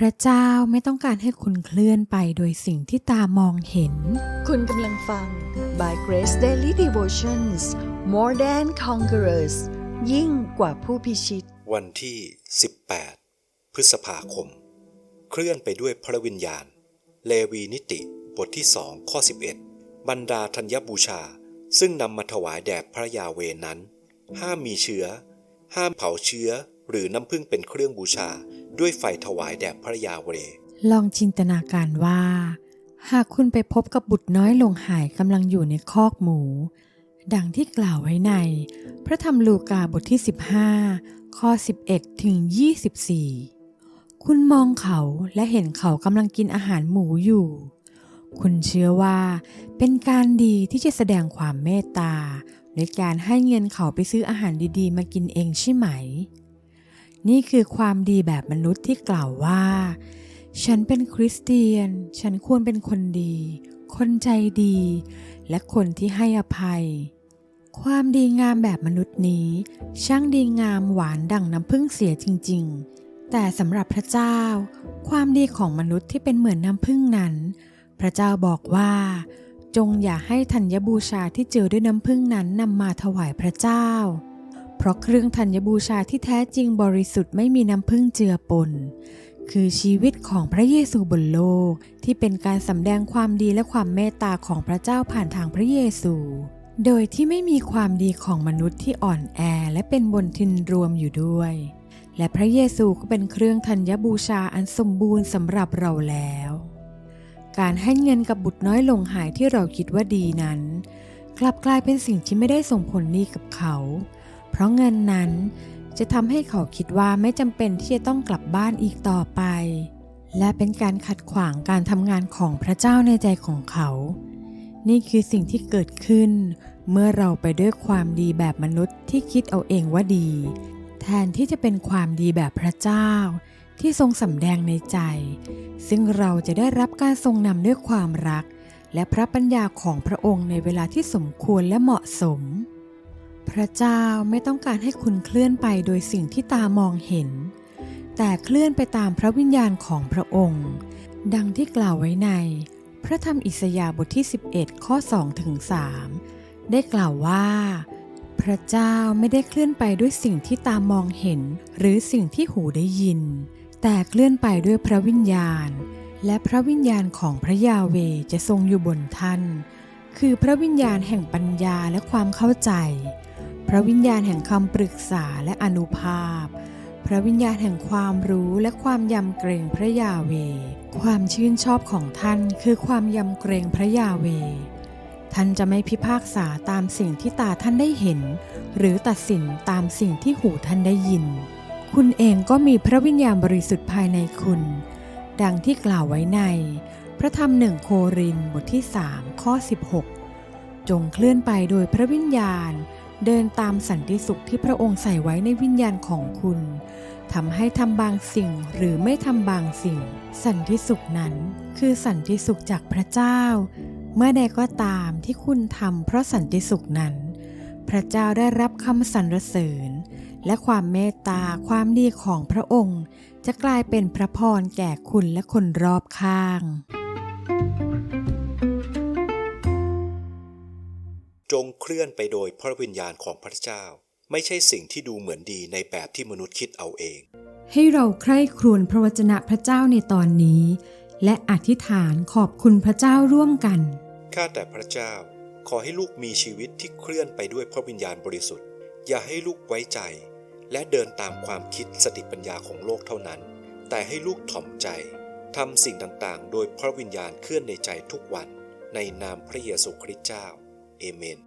พระเจ้าไม่ต้องการให้คุณเคลื่อนไปโดยสิ่งที่ตามองเห็น คุณกำลังฟัง By Grace Daily Devotions More Than Conquerors ยิ่งกว่าผู้พิชิต วันที่ 18 พฤษภาคม เคลื่อนไปด้วยพระวิญญาณ เลวีนิติ บทที่สองข้อ 11 บรรดาธัญบูชา ซึ่งนำมาถวายแด่พระยาเวนั้น ห้ามมีเชื้อ ห้ามเผาเชื้อ หรือน้ำพึ่งเป็นเครื่องบูชาด้วยไฟถวายแด่พระยาเว ลองจินตนาการว่า หากคุณไปพบกับบุตรน้อยลงหายกำลังอยู่ในคอกหมู ดังที่กล่าวไว้ใน พระธรรมลูกาบทที่ 15 ข้อ 11 ถึง 24 คุณมองเขาและเห็นเขากำลังกินอาหารหมูอยู่ คุณเชื่อว่า เป็นการดีที่จะแสดงความเมตตาโดยการให้เงินเขาไปซื้ออาหารดีๆ มากินเองใช่ไหม นี่คือความดีแบบมนุษย์ที่กล่าวว่า ฉันเป็นคริสเตียน ฉันควรเป็นคนดี คนใจดี และคนที่ให้อภัย ความดีงามแบบมนุษย์นี้ ช่างดีงามหวานดั่งน้ำพึ่งเสียจริง ๆ แต่สำหรับพระเจ้า ความดีของมนุษย์ที่เป็นเหมือนน้ำพึ่งนั้น พระเจ้าบอกว่า จงอย่าให้ธัญบูชาที่เจอด้วยน้ำพึ่งนั้นนำมาถวายพระเจ้า ราะเครื่องธัญบูชาที่แท้จริงบริสุทธิ์ไม่มีน้ำพึ่งเจือปน คือชีวิตของพระเยซูบนโลก ที่เป็นการสำแดงความดีและความเมตตาของพระเจ้าผ่านทางพระเยซู โดยที่ไม่มีความดีของมนุษย์ที่อ่อนแอและเป็นบนทินรวมอยู่ด้วย และพระเยซูก็เป็นเครื่องธัญบูชาอันสมบูรณ์สำหรับเราแล้ว การให้เงินกับบุตรน้อยลงหายที่เราคิดว่าดีนั้น กลับกลายเป็นสิ่งที่ไม่ได้ส่งผลดีกับเขา เพราะเงินนั้นจะทำให้เขาคิดว่าไม่จำเป็นที่จะต้องกลับบ้านอีกต่อไป และเป็นการขัดขวางการทำงานของพระเจ้าในใจของเขา นี่คือสิ่งที่เกิดขึ้น เมื่อเราไปด้วยความดีแบบมนุษย์ที่คิดเอาเองว่าดี แทนที่จะเป็นความดีแบบพระเจ้า ที่ทรงสำแดงในใจ ซึ่งเราจะได้รับการทรงนำด้วยความรัก และพระปัญญาของพระองค์ในเวลาที่สมควรและเหมาะสม พระเจ้าไม่ต้องการให้คุณเคลื่อนไปโดยสิ่งที่ตามองเห็น แต่เคลื่อนไปตามพระวิญญาณของพระองค์ ดังที่กล่าวไว้ใน พระธรรมอิสยาห์บทที่ 11 ข้อ2ถึง3ได้กล่าวว่า พระเจ้าไม่ได้เคลื่อนไปด้วยสิ่งที่ตามองเห็น หรือสิ่งที่หูได้ยิน แต่เคลื่อนไปด้วยพระวิญญาณ และพระวิญญาณของพระยาเวจะทรงอยู่บนท่าน คือพระวิญญาณแห่งปัญญาและความเข้าใจ ระวิญญาณแห่งคำปรึกษาและอนุภาพ พระวิญญาณแห่งความรู้และความยำเกรงพระยาเว ความชื่นชอบของท่านคือความยำเกรงพระยาเว ท่านจะไม่พิพากษาตามสิ่งที่ตาท่านได้เห็น หรือตัดสินตามสิ่งที่หูท่านได้ยิน คุณเองก็มีพระวิญญาณบริสุทธิ์ภายในคุณ ดังที่กล่าวไว้ใน พระธรรมหนึ่งโครินบทที่3ข้อ16 จงเคลื่อนไปโดยพระวิญญาณ เดินตามสันติสุขที่พระองค์ใส่ไว้ในวิญญาณของคุณทำให้ทำบางสิ่งหรือไม่ทำบางสิ่ง สันติสุขนั้นคือสันติสุขจากพระเจ้า เมื่อใดก็ตามที่คุณทำเพราะสันติสุขนั้น พระเจ้าได้รับคำสรรเสริญ และความเมตตาความดีของพระองค์ จะกลายเป็นพระพรแก่คุณและคนรอบข้าง จงเคลื่อนไปโดยพระวิญญาณของพระเจ้า ไม่ใช่สิ่งที่ดูเหมือนดีในแบบที่มนุษย์คิดเอาเอง ให้เราใคร่ครวญพระวจนะพระเจ้าในตอนนี้ และอธิษฐานขอบคุณพระเจ้าร่วมกันข้าแต่พระเจ้า ขอให้ลูกมีชีวิตที่เคลื่อนไปด้วยพระวิญญาณบริสุทธิ์ อย่าให้ลูกไว้ใจ และเดินตามความคิดสติปัญญาของโลกเท่านั้น แต่ให้ลูกถ่อมใจทำสิ่งต่างๆ โดยพระวิญญาณเคลื่อนในใจทุกวัน ในนามพระเยซูคริสต์เจ้า เอเมน